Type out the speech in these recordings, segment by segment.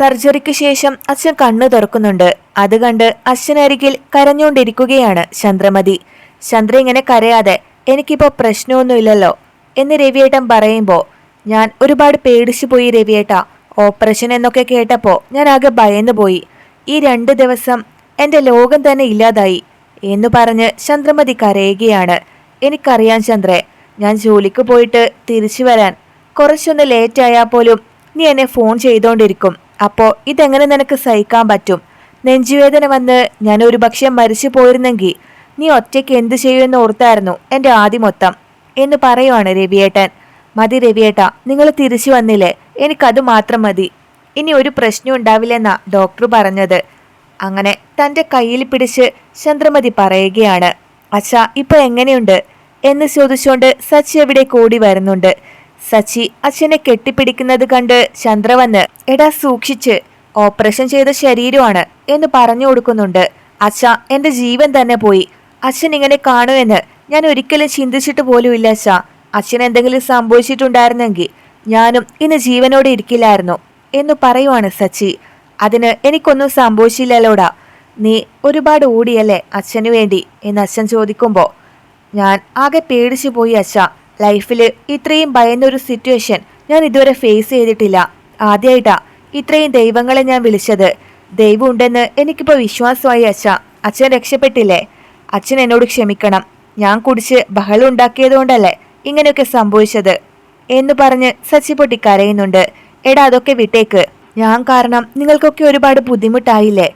സർജറിക്ക് ശേഷം അച്ഛൻ കണ്ണു തുറക്കുന്നുണ്ട്. അത് കണ്ട് അച്ഛനരികിൽ കരഞ്ഞുകൊണ്ടിരിക്കുകയാണ് ചന്ദ്രമതി. ചന്ദ്ര ഇങ്ങനെ കരയാതെ എനിക്കിപ്പോ പ്രശ്നമൊന്നുമില്ലല്ലോ. എന്ന് രവിയേട്ടൻ പറയുമ്പോൾ ഞാൻ ഒരുപാട് പേടിച്ചു പോയി രവിയേട്ട. ഓപ്പറേഷൻ എന്നൊക്കെ കേട്ടപ്പോൾ ഞാൻ ആകെ ഭയന്നു പോയി. ഈ രണ്ട് ദിവസം എന്റെ ലോകം തന്നെ ഇല്ലാതായി. എന്ന് പറഞ്ഞ് ചന്ദ്രമതി കരയുകയാണ്. എനിക്കറിയാം ചന്ദ്രെ ഞാൻ ജോലിക്ക് പോയിട്ട് തിരിച്ചു വരാൻ കുറച്ചൊന്ന് ലേറ്റ് ആയാൽ പോലും നീ എന്നെ ഫോൺ ചെയ്തോണ്ടിരിക്കും. അപ്പോ ഇതെങ്ങനെ നിനക്ക് സഹിക്കാൻ പറ്റും? നെഞ്ചുവേദന വന്ന് ഞാൻ ഒരു പക്ഷേ മരിച്ചു പോയിരുന്നെങ്കിൽ നീ ഒറ്റയ്ക്ക് എന്തു ചെയ്യുമെന്ന് ഓർത്തായിരുന്നു എന്റെ ആദ്യം മൊത്തം. എന്ന് പറയുവാണ് രവിയേട്ടൻ. മതി രവിയേട്ട നിങ്ങൾ തിരിച്ചു വന്നില്ലേ? എനിക്കത് മാത്രം മതി. ഇനി ഒരു പ്രശ്നം ഉണ്ടാവില്ലെന്നാ ഡോക്ടർ പറഞ്ഞത്. അങ്ങനെ തന്റെ കയ്യിൽ പിടിച്ച് ചന്ദ്രമതി പറയുകയാണ് അച്ഛ ഇപ്പൊ എങ്ങനെയുണ്ട്? എന്ന് ചോദിച്ചുകൊണ്ട് സച്ചി അവിടെ കൂടി വരുന്നുണ്ട്. സച്ചി അച്ഛനെ കെട്ടിപ്പിടിക്കുന്നത് കണ്ട് ചന്ദ്ര വന്ന് എടാ സൂക്ഷിച്ച് ഓപ്പറേഷൻ ചെയ്ത ശരീരമാണ് എന്ന് പറഞ്ഞു കൊടുക്കുന്നുണ്ട്. അച്ഛ എന്റെ ജീവൻ തന്നെ പോയി. അച്ഛൻ ഇങ്ങനെ കാണുമെന്ന് ഞാൻ ഒരിക്കലും ചിന്തിച്ചിട്ട് പോലുമില്ല അച്ഛ. അച്ഛൻ എന്തെങ്കിലും സംഭവിച്ചിട്ടുണ്ടായിരുന്നെങ്കിൽ ഞാനും ഇന്ന് ജീവനോടെ ഇരിക്കില്ലായിരുന്നു എന്ന് പറയുവാണ് സച്ചി. അതിന് എനിക്കൊന്നും സംഭവിച്ചില്ലല്ലോടാ. നീ ഒരുപാട് ഓടിയല്ലേ അച്ഛനു വേണ്ടി? എന്ന് അച്ഛൻ ചോദിക്കുമ്പോൾ ഞാൻ ആകെ പേടിച്ചു പോയി അച്ഛ. ലൈഫിൽ ഇത്രയും ഭയന്നൊരു സിറ്റുവേഷൻ ഞാൻ ഇതുവരെ ഫേസ് ചെയ്തിട്ടില്ല. ആദ്യമായിട്ടാ ഇത്രയും ദൈവങ്ങളെ ഞാൻ വിളിച്ചത്. ദൈവം ഉണ്ടെന്ന് എനിക്കിപ്പോൾ വിശ്വാസമായി അച്ഛ. അച്ഛൻ രക്ഷപ്പെട്ടില്ലേ? അച്ഛൻ എന്നോട് ക്ഷമിക്കണം. ഞാൻ കുടിച്ച് ബഹളം ഉണ്ടാക്കിയതുകൊണ്ടല്ലേ ഇങ്ങനെയൊക്കെ സംഭവിച്ചത് എന്ന് പറഞ്ഞ് സച്ചി പൊട്ടി കരയുന്നുണ്ട്. എടാ അതൊക്കെ വിട്ടേക്ക്. ഞാൻ കാരണം നിങ്ങൾക്കൊക്കെ ഒരുപാട് ബുദ്ധിമുട്ടായില്ലേ?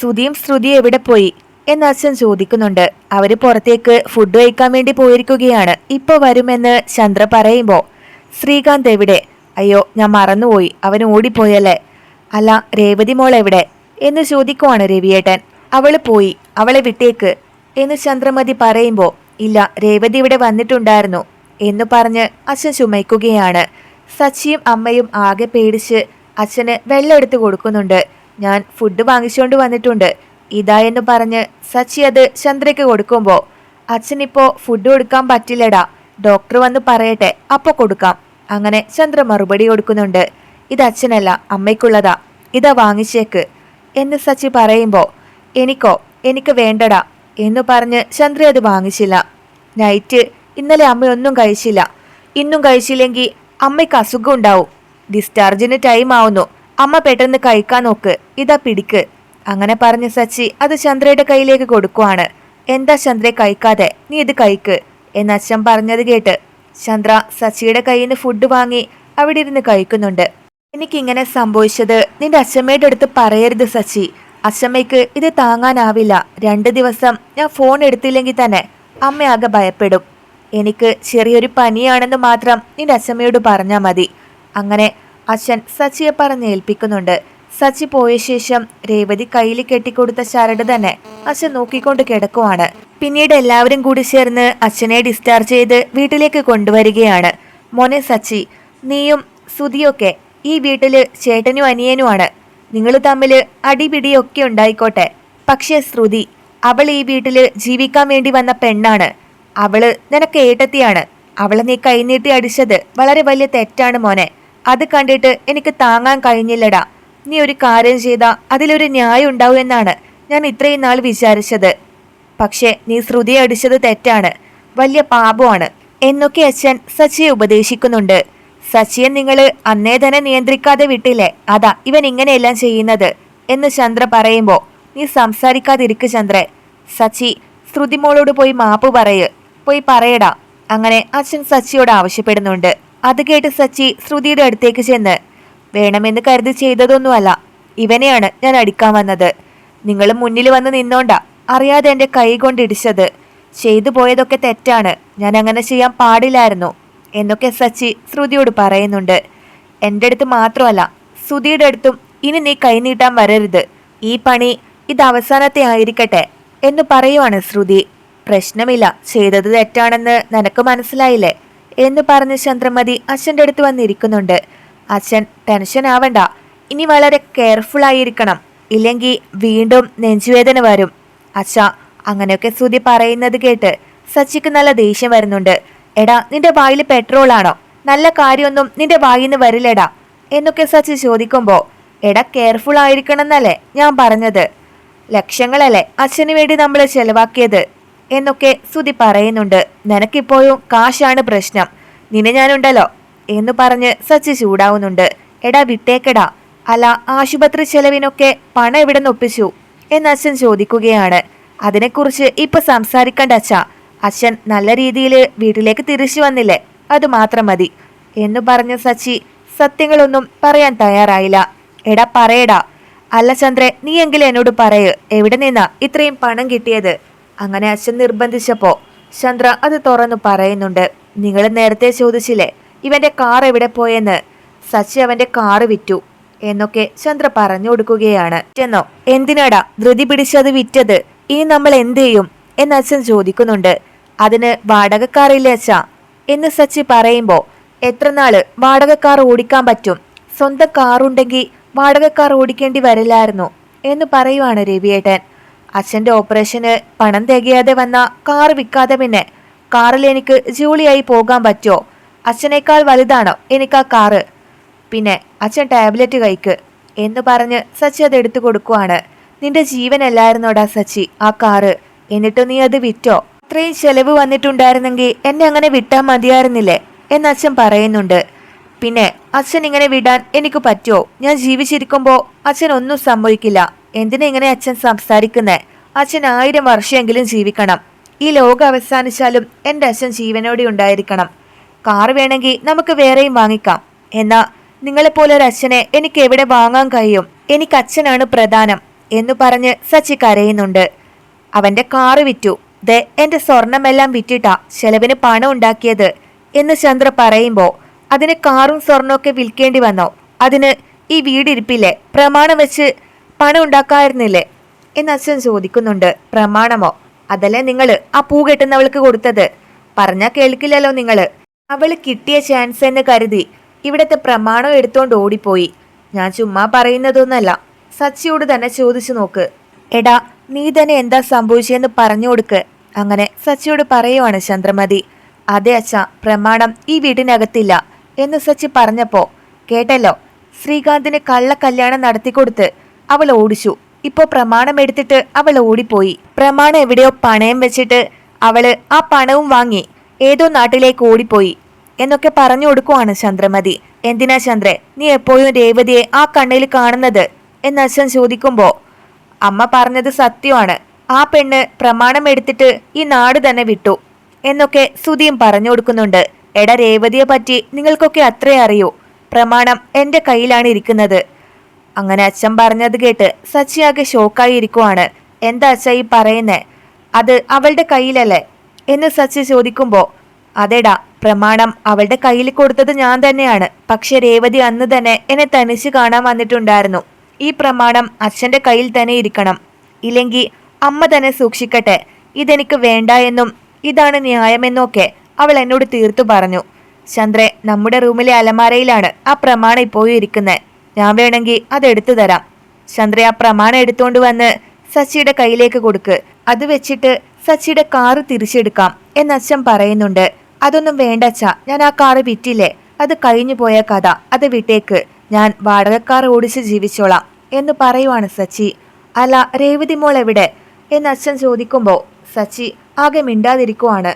ശ്രുതിയും ശ്രുതി എവിടെ പോയി? എന്ന് അച്ഛൻ ചോദിക്കുന്നുണ്ട്. അവർ പുറത്തേക്ക് ഫുഡ് കഴിക്കാൻ വേണ്ടി പോയിരിക്കുകയാണ്. ഇപ്പൊ വരുമെന്ന് ചന്ദ്ര പറയുമ്പോ ശ്രീകാന്ത് എവിടെ? അയ്യോ ഞാൻ മറന്നുപോയി. അവൻ ഓടിപ്പോയല്ലേ? അല്ല രേവതി മോൾ എവിടെ? എന്ന് ചോദിക്കുവാണ് രവിയേട്ടൻ. അവൾ പോയി. അവളെ വിട്ടേക്ക്. എന്ന് ചന്ദ്രമതി പറയുമ്പോ ഇല്ല രേവതി ഇവിടെ വന്നിട്ടുണ്ടായിരുന്നു. എന്ന് പറഞ്ഞ് അച്ഛൻ ചുമയ്ക്കുകയാണ്. സച്ചിയും അമ്മയും ആകെ പേടിച്ച് അച്ഛന് വെള്ളം എടുത്ത് കൊടുക്കുന്നുണ്ട്. ഞാൻ ഫുഡ് വാങ്ങിച്ചുകൊണ്ട് വന്നിട്ടുണ്ട്. ഇതാ എന്ന് പറഞ്ഞ് സച്ചി അത് ചന്ദ്രയ്ക്ക് കൊടുക്കുമ്പോൾ അച്ഛനിപ്പോ ഫുഡ് കൊടുക്കാൻ പറ്റില്ലടാ. ഡോക്ടർ വന്ന് പറയട്ടെ അപ്പൊ കൊടുക്കാം. അങ്ങനെ ചന്ദ്ര മറുപടി കൊടുക്കുന്നുണ്ട്. ഇത് അച്ഛനല്ല അമ്മയ്ക്കുള്ളതാ. ഇതാ വാങ്ങിച്ചേക്ക്. എന്ന് സച്ചി പറയുമ്പോൾ എനിക്കോ എനിക്ക് വേണ്ടടാ. എന്ന് പറഞ്ഞ് ചന്ദ്ര അത് വാങ്ങിച്ചില്ല. നൈറ്റ് ഇന്നലെ അമ്മയൊന്നും കഴിച്ചില്ല. ഇന്നും കഴിച്ചില്ലെങ്കിൽ അമ്മയ്ക്ക് അസുഖം ഉണ്ടാവും. ഡിസ്ചാർജിന് ടൈം ആവുന്നു. അമ്മ പെട്ടെന്ന് കഴിക്കാൻ നോക്ക്. ഇതാ പിടിക്ക്. അങ്ങനെ പറഞ്ഞ സച്ചി അത് ചന്ദ്രയുടെ കയ്യിലേക്ക് കൊടുക്കുവാണ്. എന്താ ചന്ദ്ര കഴിക്കാതെ? നീ ഇത് കഴിക്ക്. എന്ന് അച്ഛൻ പറഞ്ഞത് കേട്ട് ചന്ദ്ര സച്ചിയുടെ കയ്യിൽ നിന്ന് ഫുഡ് വാങ്ങി അവിടെ ഇരുന്ന് കഴിക്കുന്നുണ്ട്. എനിക്കിങ്ങനെ സംഭവിച്ചത് നിന്റെ അച്ഛമ്മയുടെ അടുത്ത് പറയരുത് സച്ചി. അച്ഛമ്മയ്ക്ക് ഇത് താങ്ങാനാവില്ല. രണ്ട് ദിവസം ഞാൻ ഫോൺ എടുത്തില്ലെങ്കിൽ തന്നെ അമ്മയാകെ ഭയപ്പെടും. എനിക്ക് ചെറിയൊരു പനിയാണെന്ന് മാത്രം നിന്റെ അച്ഛമ്മയോട് പറഞ്ഞാൽ മതി. അങ്ങനെ അച്ഛൻ സച്ചിയെ പറഞ്ഞ് ഏൽപ്പിക്കുന്നുണ്ട്. സച്ചി പോയ ശേഷം രേവതി കയ്യിൽ കെട്ടിക്കൊടുത്ത ശരട് തന്നെ അച്ഛൻ നോക്കിക്കൊണ്ട് കിടക്കുവാണ്. പിന്നീട് എല്ലാവരും കൂടി ചേർന്ന് അച്ഛനെ ഡിസ്ചാർജ് ചെയ്ത് വീട്ടിലേക്ക് കൊണ്ടുവരികയാണ്. മോനെ സച്ചി നീയും സുതിയൊക്കെ ഈ വീട്ടിൽ ചേട്ടനും അനിയനുമാണ്. നിങ്ങൾ തമ്മിൽ അടിപിടിയൊക്കെ ഉണ്ടായിക്കോട്ടെ. പക്ഷേ ശ്രുതി അവൾ ഈ വീട്ടിൽ ജീവിക്കാൻ വേണ്ടി വന്ന പെണ്ണാണ്. അവൾ നിനക്ക് ഏട്ടത്തിയാണ്. അവളെ നീ കൈനീട്ടി അടിച്ചത് വളരെ വലിയ തെറ്റാണ് മോനെ. അത് കണ്ടിട്ട് എനിക്ക് താങ്ങാൻ കഴിഞ്ഞില്ലടാ. നീ ഒരു കാര്യം ചെയ്ത അതിലൊരു ന്യായം ഉണ്ടാവും എന്നാണ് ഞാൻ ഇത്രയും നാൾ വിചാരിച്ചത്. പക്ഷേ നീ ശ്രുതിയെ അടിച്ചത് തെറ്റാണ്. വലിയ പാപമാണ്. എന്നൊക്കെ അച്ഛൻ സച്ചിയെ ഉപദേശിക്കുന്നുണ്ട്. സച്ചിയെ നിങ്ങൾ അന്നേ തന്നെ നിയന്ത്രിക്കാതെ വിട്ടില്ലേ? അതാ ഇവൻ ഇങ്ങനെയെല്ലാം ചെയ്യുന്നത്. എന്ന് ചന്ദ്ര പറയുമ്പോൾ നീ സംസാരിക്കാതിരിക്കു ചന്ദ്ര. സച്ചി ശ്രുതി മോളോട് പോയി മാപ്പ് പറയ്. പോയി പറയടാ. അങ്ങനെ അച്ഛൻ സച്ചിയോട് ആവശ്യപ്പെടുന്നുണ്ട്. അത് കേട്ട് സച്ചി ശ്രുതിയുടെ അടുത്തേക്ക് ചെന്ന് വേണമെന്ന് കരുതി ചെയ്തതൊന്നുമല്ല. ഇവനെയാണ് ഞാൻ അടിക്കാൻ വന്നത്. നിങ്ങൾ മുന്നിൽ വന്ന് നിന്നോണ്ട അറിയാതെ എന്റെ കൈ കൊണ്ടിടിച്ചത് ചെയ്തു പോയതൊക്കെ തെറ്റാണ്. ഞാൻ അങ്ങനെ ചെയ്യാൻ പാടില്ലായിരുന്നു. എന്നൊക്കെ സച്ചി ശ്രുതിയോട് പറയുന്നുണ്ട്. എന്റെ അടുത്ത് മാത്രമല്ല ശ്രുതിയുടെ അടുത്തും ഇനി നീ കൈ നീട്ടാൻ വരരുത്. ഈ പണി ഇത് അവസാനത്തെ ആയിരിക്കട്ടെ എന്ന് പറയുവാണ് ശ്രുതി. പ്രശ്നമില്ല ചെയ്തത് തെറ്റാണെന്ന് നിനക്ക് മനസ്സിലായില്ലേ? എന്ന് പറഞ്ഞ് ചന്ദ്രമതി അച്ഛന്റെ അടുത്ത് വന്നിരിക്കുന്നുണ്ട്. അച്ഛൻ ടെൻഷൻ ആവണ്ട. ഇനി വളരെ കെയർഫുൾ ആയിരിക്കണം. ഇല്ലെങ്കിൽ വീണ്ടും നെഞ്ചുവേദന വരും. അച്ഛ അങ്ങനെയൊക്കെ ശ്രുതി പറയുന്നത് കേട്ട് സച്ചിക്ക് നല്ല ദേഷ്യം വരുന്നുണ്ട്. എടാ നിന്റെ വായിൽ പെട്രോൾ ആണോ? നല്ല കാര്യമൊന്നും നിന്റെ വായിൽ നിന്ന് വരില്ലടാ എന്നൊക്കെ സച്ചി ചോദിക്കുമ്പോൾ എടാ കെയർഫുൾ ആയിരിക്കണം എന്നല്ലേ ഞാൻ പറഞ്ഞത്? ലക്ഷങ്ങളല്ലേ അച്ഛന് വേണ്ടി നമ്മൾ ചെലവാക്കിയത്? എന്നൊക്കെ സുധി പറയുന്നുണ്ട്. നിനക്കിപ്പോഴും കാശാണ് പ്രശ്നം. നിന്നെ ഞാനുണ്ടല്ലോ. എന്ന് പറഞ്ഞ് സച്ചി ചൂടാവുന്നുണ്ട്. എടാ വിട്ടേക്കടാ. അല്ല ആശുപത്രി ചെലവിനൊക്കെ പണം എവിടെ നൊപ്പിച്ചു എന്ന് അച്ഛൻ ചോദിക്കുകയാണ്. അതിനെക്കുറിച്ച് ഇപ്പൊ സംസാരിക്കണ്ട അച്ഛ. അച്ഛൻ നല്ല രീതിയിൽ വീട്ടിലേക്ക് തിരിച്ചു വന്നില്ലേ? അത് മാത്രം മതി. എന്ന് പറഞ്ഞ സച്ചി സത്യങ്ങളൊന്നും പറയാൻ തയ്യാറായില്ല. എടാ പറയടാ. അല്ല ചന്ദ്രെ നീ എങ്കിലും എന്നോട് പറയ്. എവിടെ നിന്നാ ഇത്രയും പണം കിട്ടിയത്? അങ്ങനെ അച്ഛൻ നിർബന്ധിച്ചപ്പോ ചന്ദ്ര അത് തുറന്നു പറയുന്നുണ്ട്. നിങ്ങൾ നേരത്തെ ചോദിച്ചില്ലേ? ഇവന്റെ കാർ എവിടെ പോയെന്ന് സച്ചി അവന്റെ കാറ് വിറ്റു എന്നൊക്കെ ചന്ദ്ര പറഞ്ഞു കൊടുക്കുകയാണ്. എന്നോ എന്തിനാടാ ധൃതി പിടിച്ചത് വിറ്റത്? ഇനി നമ്മൾ എന്ത് ചെയ്യും? എന്ന് അച്ഛൻ ചോദിക്കുന്നുണ്ട്. അതിന് വാടകക്കാറില്ലേ അച്ഛാ? എന്ന് സച്ചി പറയുമ്പോൾ എത്ര നാൾ വാടകക്കാർ ഓടിക്കാൻ പറ്റും? സ്വന്തം കാറുണ്ടെങ്കിൽ വാടകക്കാർ ഓടിക്കേണ്ടി വരില്ലായിരുന്നു എന്ന് പറയുവാണ് രവിയേട്ടൻ. അച്ഛന്റെ ഓപ്പറേഷന് പണം തികയാതെ വന്ന കാർ വിൽക്കാതെ പിന്നെ കാറിൽ എനിക്ക് ജോലിയായി പോകാൻ പറ്റുമോ അച്ഛനേക്കാൾ വലുതാണോ? എനിക്ക് ആ കാറ്. പിന്നെ അച്ഛൻ ടാബ്ലറ്റ് കഴിക്ക് എന്ന് പറഞ്ഞ് സച്ചി അത് എടുത്തു കൊടുക്കുവാണ്. നിന്റെ ജീവനല്ലായിരുന്നോടാ സച്ചി ആ കാറ്. എന്നിട്ട് നീ അത് വിറ്റോ? അത്രയും ചെലവ് വന്നിട്ടുണ്ടായിരുന്നെങ്കിൽ എന്നെ അങ്ങനെ വിട്ടാൽ മതിയായിരുന്നില്ലേ? എന്ന് അച്ഛൻ പറയുന്നുണ്ട്. പിന്നെ അച്ഛൻ ഇങ്ങനെ വിടാൻ എനിക്ക് പറ്റുമോ ഞാൻ ജീവിച്ചിരിക്കുമ്പോൾ അച്ഛൻ ഒന്നും സംഭവിക്കില്ല. എന്തിനാ ഇങ്ങനെ അച്ഛൻ സംസാരിക്കുന്നേ? അച്ഛൻ ആയിരം വർഷമെങ്കിലും ജീവിക്കണം. ഈ ലോകം അവസാനിച്ചാലും എന്റെ അച്ഛൻ ജീവനോടെ ഉണ്ടായിരിക്കണം. കാർ വേണമെങ്കിൽ നമുക്ക് വേറെയും വാങ്ങിക്കാം. എന്നാ നിങ്ങളെപ്പോലെ ഒരു അച്ഛനെ എനിക്ക് എവിടെ വാങ്ങാൻ കഴിയും? എനിക്ക് അച്ഛനാണ് പ്രധാനം എന്ന് പറഞ്ഞ് സച്ചി കരയുന്നുണ്ട്. അവന്റെ കാറ് വിറ്റു. ദേ എന്റെ സ്വർണമെല്ലാം വിറ്റിട്ടാ ചെലവിന് പണം ഉണ്ടാക്കിയത് എന്ന് ചന്ദ്ര പറയുമ്പോൾ അതിന് കാറും സ്വർണമൊക്കെ വിൽക്കേണ്ടി വന്നോ? അതിന് ഈ വീടിരിപ്പില്ലേ? പ്രമാണം വെച്ച് പണം ഉണ്ടാക്കായിരുന്നില്ലേ? എന്ന് അച്ഛൻ ചോദിക്കുന്നുണ്ട്. പ്രമാണമോ? അതല്ലേ നിങ്ങൾ ആ പൂ കെട്ടുന്നവൾക്ക് കൊടുത്തത്? പറഞ്ഞാ കേൾക്കില്ലല്ലോ നിങ്ങൾ. അവൾ കിട്ടിയ ചാൻസ് എന്ന് കരുതി ഇവിടത്തെ പ്രമാണം എടുത്തോണ്ട് ഓടിപ്പോയി. ഞാൻ ചുമ്മാ പറയുന്നതൊന്നല്ല. സച്ചിയോട് തന്നെ ചോദിച്ചു നോക്ക്. എടാ നീ തന്നെ എന്താ സംഭവിച്ചെന്ന് പറഞ്ഞു കൊടുക്ക്. അങ്ങനെ സച്ചിയോട് പറയുവാണ് ചന്ദ്രമതി. അതെ അച്ഛ പ്രമാണം ഈ വീടിനകത്തില്ല എന്ന് സച്ചി പറഞ്ഞപ്പോ കേട്ടല്ലോ ശ്രീകാന്തിന് കള്ള കല്യാണം നടത്തിക്കൊടുത്ത് അവൾ ഓടിച്ചു. ഇപ്പോൾ പ്രമാണം എടുത്തിട്ട് അവൾ ഓടിപ്പോയി. പ്രമാണം എവിടെയോ പണയം വെച്ചിട്ട് അവൾ ആ പണവും വാങ്ങി. ഏതോ നാട്ടിലേക്ക് ഓടിപ്പോയി എന്നൊക്കെ പറഞ്ഞു കൊടുക്കുവാണ് ചന്ദ്രമതി. എന്തിനാ ചന്ദ്രേ നീ എപ്പോഴും രേവതിയെ ആ കണ്ണിൽ കാണുന്നത് എന്ന് അച്ഛൻ ചോദിക്കുമ്പോൾ അമ്മ പറഞ്ഞത് സത്യമാണ്. ആ പെണ്ണ് പ്രമാണം എടുത്തിട്ട് ഈ നാട് തന്നെ വിട്ടു എന്നൊക്കെ സുധിയും പറഞ്ഞു കൊടുക്കുന്നുണ്ട്. എട രേവതിയെ പറ്റി നിങ്ങൾക്കൊക്കെ അത്രേ അറിയൂ. പ്രമാണം എന്റെ കയ്യിലാണ് ഇരിക്കുന്നത്. അങ്ങനെ അച്ഛൻ പറഞ്ഞത് കേട്ട് സച്ചിയാകെ ഷോക്കായി ഇരിക്കുവാണ്. എന്താ അച്ഛ ഈ പറയുന്നേ? അത് അവളുടെ കയ്യിലല്ലേ? എന്ന് സച്ചി ചോദിക്കുമ്പോ അതെടാ പ്രമാണം അവളുടെ കയ്യിൽ കൊടുത്തത് ഞാൻ തന്നെയാണ്. പക്ഷെ രേവതി അന്ന് തന്നെ എന്നെ തനിച്ച് കാണാൻ വന്നിട്ടുണ്ടായിരുന്നു. ഈ പ്രമാണം അച്ഛന്റെ കയ്യിൽ തന്നെ ഇരിക്കണം. ഇല്ലെങ്കിൽ അമ്മ തന്നെ സൂക്ഷിക്കട്ടെ. ഇതെനിക്ക് വേണ്ട എന്നും ഇതാണ് ന്യായമെന്നൊക്കെ അവൾ എന്നോട് തീർത്തു പറഞ്ഞു. ചന്ദ്രെ നമ്മുടെ റൂമിലെ അലമാരയിലാണ് ആ പ്രമാണം ഇപ്പോഴും ഇരിക്കുന്നത് ഞാൻ വേണമെങ്കിൽ അത് എടുത്തു തരാം. ചന്ദ്ര ആ പ്രമാണം എടുത്തുകൊണ്ട് വന്ന് സച്ചിയുടെ കയ്യിലേക്ക് കൊടുക്ക്. അത് വെച്ചിട്ട് സച്ചിയുടെ കാറ് തിരിച്ചെടുക്കാം എന്ന് അച്ഛൻ പറയുന്നുണ്ട്. അതൊന്നും വേണ്ട അച്ഛ ഞാൻ ആ കാറ് വിറ്റില്ലേ? അത് കഴിഞ്ഞു പോയ കഥ അത് വിട്ടേക്ക്. ഞാൻ വാടകക്കാർ ഓടിച്ച് ജീവിച്ചോളാം എന്ന് പറയുവാണ് സച്ചി. അല്ല രേവതി മോൾ എവിടെ? എന്ന് അച്ഛൻ ചോദിക്കുമ്പോൾ സച്ചി ആകെ മിണ്ടാതിരിക്കുവാണ്.